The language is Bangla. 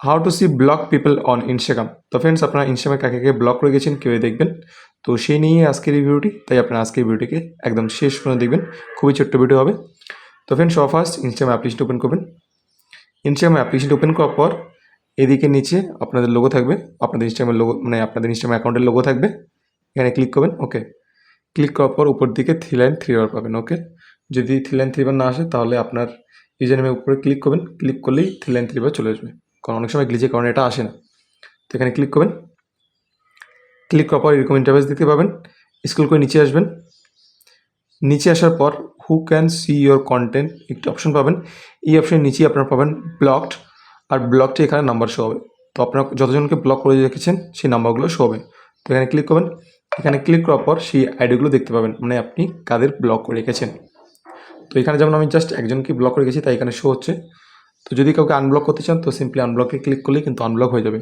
How to see block people on Instagram তো ফ্রেন্ডস আপনারা ইনস্টাগ্রামে কাকে কাকে ব্লক করে গেছেন কেউ দেখবেন। তো সেই নিয়ে আজকের এই ভিডিওটি তাই আপনারা আজকের ভিডিওটিকে একদম শেষ পর্যন্ত দেখবেন। খুবই ছোট্ট ভিডিও হবে। তো ফ্রেন্ডস সব ফার্স্ট ইনস্টাগ্রাম অ্যাপ্লিকেশন ওপেন করবেন। ইনস্টাগ্রাম অ্যাপ্লিকেশন ওপেন করার পর এদিকে নিচে আপনাদের লোগো থাকবে। আপনাদের ইনস্টাগ্রামের লোগো মানে আপনাদের ইনস্টাগ্রাম অ্যাকাউন্টের লোগো থাকবে। এখানে ক্লিক করবেন ওকে ক্লিক করার পর উপর দিকে থ্রি লাইন থ্রি বার পাবেন ওকে যদি থ্রি লাইন থ্রি বার না আসে, তাহলে আপনার ইউজার নেমের উপরে ক্লিক করবেন। ক্লিক করলেই থ্রি লাইন থ্রি বার চলে আসবে। কারণ অনেক সময় গ্লিচের কারণে এটা আসে না। তো এখানে ক্লিক করবেন। ক্লিক করার পর এরকম ইন্টারভেস দেখতে পাবেন। স্কুল করে নিচে আসবেন। নিচে আসার পর who can see your content একটি অপশন পাবেন। এই অপশনের নিচেই আপনারা পাবেন ব্লকড আর ব্লকটি এখানে নাম্বার শো হবে। তো আপনার যতজনকে ব্লক করে রেখেছেন, সেই নাম্বারগুলো শো হবে। তো এখানে ক্লিক করবেন। এখানে ক্লিক করার পর সেই আইডিগুলো দেখতে পাবেন। মানে আপনি কাদের ব্লক করে রেখেছেন। তো এখানে যেমন আমি জাস্ট একজনকে ব্লক করে রেখেছি, তাই এখানে শো হচ্ছে। তো যদি কাউকে আনব্লক করতে চান, তো সিম্পলি আনব্লকে ক্লিক করলেই কিন্তু আনব্লক হয়ে যাবে।